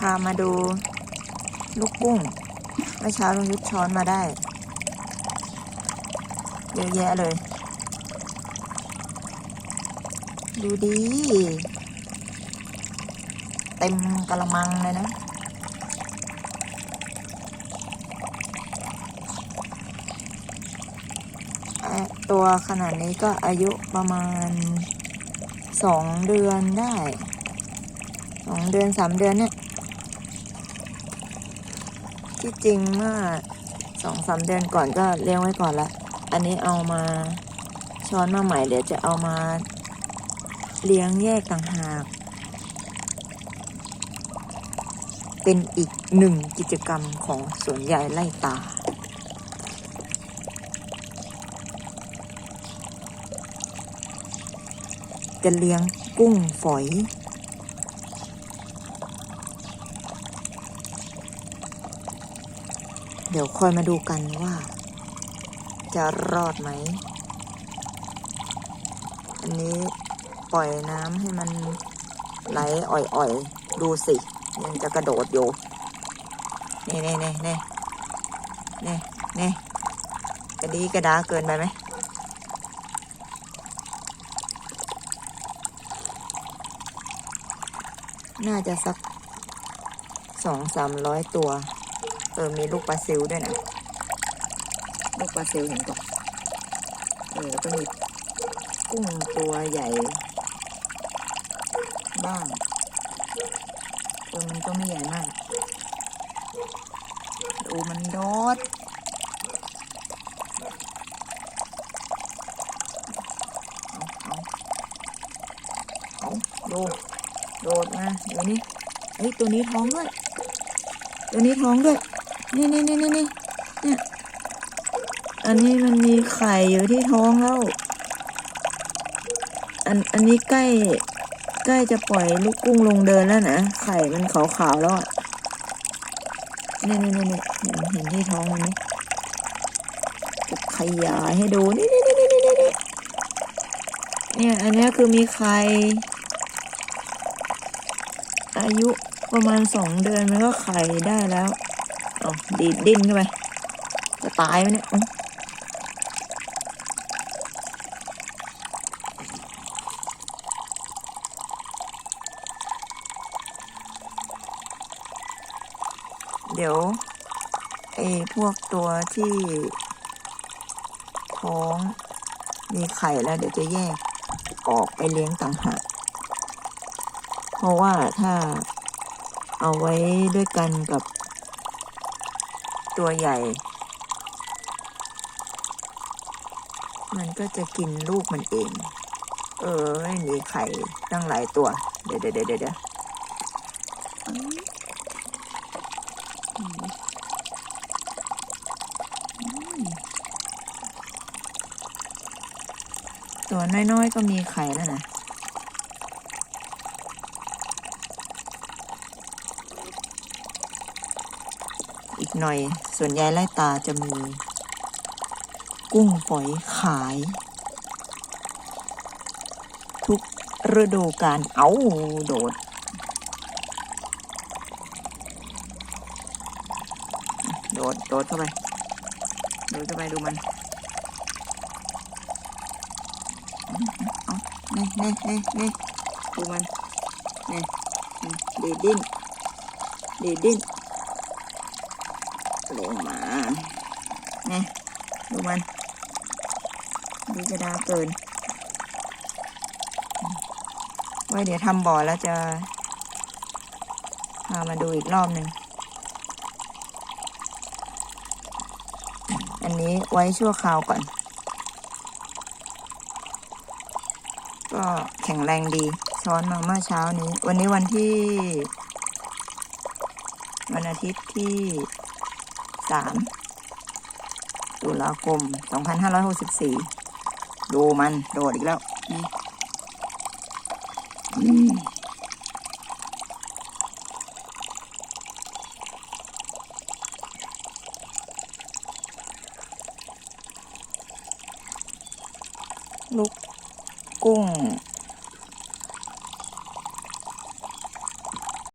พามาดูลูกกุ้งเมื่อเช้าลุงยุทธช้อนมาได้เยอะแยะเลย ดูดี เต็มกระมังเลยนะ ตัวขนาดนี้ก็อายุประมาณสองเดือนได้สองเดือนสามเดือนเนี่ย ที่จริงเมื่อสองสามเดือนก่อนก็เลี้ยงไว้ก่อนละ อันนี้เอามาช้อนมาใหม่เดี๋ยวจะเอามาเลี้ยงแยกต่างหาก เป็นอีกหนึ่งกิจกรรมของสวนใหญ่ไล่ตา จะเลี้ยงกุ้งฝอย เดี๋ยวคอยมาดูกันว่า จะรอดไหม อันนี้ปล่อยน้ำให้มันไหลอ่อยๆ ดูสิยังจะกระโดดอยู่นี่นี่นี่นี่นี่นี่กระดีกระดาเกินไปไหมน่าจะสักสองสามร้อยตัว เออ มีลูกปลาซิวด้วยนะ ลูกปลาซิวเห็นก่อนเออแล้วก็มีกุ้งตัวใหญ่ บ้างตัวมันก็ไม่ใหญ่มาก ดูมันโดดเอาเอาเอาดูโดดมาเดี๋ยวนี้เฮ้ยตัวนี้ท้องด้วย ตัวนี้ท้องด้วย นี่นี่นี่นี่นี่เนี่ยอันนี้มันมีไข่อยู่ที่ท้องแล้ว อันอันนี้ใกล้ใกล้จะปล่อยลูกกุ้งลงเดินแล้วนะ ไข่มันขาวๆแล้วอะนี่นี่นี่นี่เห็นเห็นที่ท้องมันไหมขยายให้ดูนี่นี่นี่นี่นี่นี่เนี่ยอันนี้คือมีไข่อายุประมาณสองเดือนมันก็ไข่ได้แล้ว เอาดีดดิ้นเข้าไปจะตายไหมเนี่ยเดี๋ยวไอ้พวกตัวที่ท้องมีไข่แล้วเดี๋ยวจะแยกออกไปเลี้ยงต่างหากเพราะว่าถ้าเอาไว้ด้วยกันกับ ตัวใหญ่ มันก็จะกินลูกมันเอง เออไม่มีไข่ตั้งหลายตัว เดี๋ยวเดี๋ยวเดี๋ยวเดะตัวน้อยๆก็มีไข่แล้วนะ อีกหน่อย ส่วนยายไล่ตาจะมี กุ้งฝอยขาย ทุกฤดูกาลเอาโดด โดด โดดเข้าไป โดดเข้าไปดูมันเนี่นี่นี่นี่ดูมันนี่นี่ดีดดิ้นดีดดิ้น ลมาเนี่ยดูมันดูจะดาเกินไว้เดี๋ยวทำบ่อแล้วจะ พามาดูอีกรอบหนึ่ง อันนี้ไว้ชั่วคราวก่อน ก็แข็งแรงดี ช้อนมาเมื่อเช้านี้ วันนี้วันที่ วันอาทิตย์ที่ สามตุลาคมสองพันห้าร้อยหกสิบสี่ดูมัน โดดอีกแล้วลูกกุ้ง